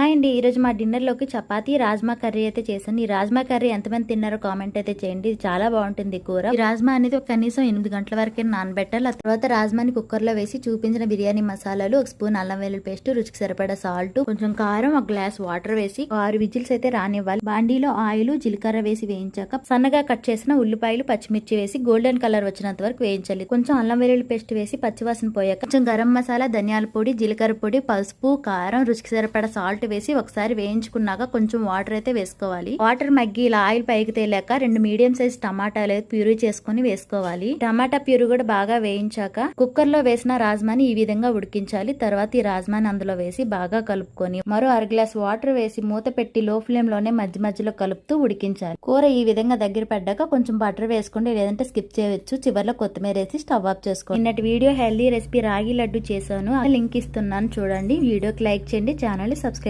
Hi అండి. ఈరోజు మా డిన్నర్లోకి చపాతీ రాజ్మా కర్రీ అయితే చేశాను. ఈ రాజ్మా కర్రీ ఎంతమంది తిన్నారో కామెంట్ అయితే చేయండి. ఇది చాలా బాగుంటుంది కూర. ఈ రాజ్మా అనేది ఒక కనీసం ఎనిమిది గంటల వరకే నానబెట్టాలి. ఆ తర్వాత రాజ్మాని కుక్కర్లో వేసి చూపించిన బిర్యానీ మసాలాలు ఒక స్పూన్ అల్లం వెల్లుల్లి పేస్ట్ రుచికి సరిపడా సాల్ట్ కొంచెం కారం ఒక గ్లాస్ వాటర్ వేసి ఆరు విజిల్స్ అయితే రానివ్వాలి. బాండీలో ఆయిల్ జీలకర్ర వేసి వేయించాక సన్నగా కట్ చేసిన ఉల్లిపాయలు పచ్చిమిర్చి వేసి గోల్డెన్ కలర్ వచ్చినంత వరకు వేయించాలి. కొంచెం అల్లం వెల్లుల్లి పేస్ట్ వేసి పచ్చివాసన పోయాక కొంచెం గరం మసాలా ధనియాల పొడి జీలకర్ర పొడి పసుపు కారం రుచికి సరిపడా సాల్ట్ వేసి ఒకసారి వేయించుకున్నాక కొంచెం వాటర్ అయితే వేసుకోవాలి. వాటర్ మగ్గి ఇలా ఆయిల్ పైకి తేలాక రెండు మీడియం సైజ్ టమాటాలు అయితే ప్యూరీ చేసుకుని వేసుకోవాలి. టమాటా ప్యూరీ కూడా బాగా వేయించాక కుక్కర్లో వేసిన రాజ్మాని ఈ విధంగా ఉడికించాలి. తర్వాత ఈ రాజ్మాని అందులో వేసి బాగా కలుపుకొని మరో అర గ్లాస్ వాటర్ వేసి మూత పెట్టి లో ఫ్లేమ్లోనే మధ్య మధ్యలో కలుపుతూ ఉడికించాలి. కూర ఈ విధంగా దగ్గర పడ్డాక కొంచెం బటర్ వేసుకోండి లేదంటే స్కిప్ చేయవచ్చు చివరిలో కొత్తిమీర వేసి స్టవ్ ఆఫ్ చేసుకోండి. నిన్నటి వీడియో హెల్దీ రెసిపీ రాగి లడ్డు చేశాను. ఆ లింక్ ఇస్తున్నాను చూడండి. వీడియోకి లైక్ చేయండి. Channel subscribe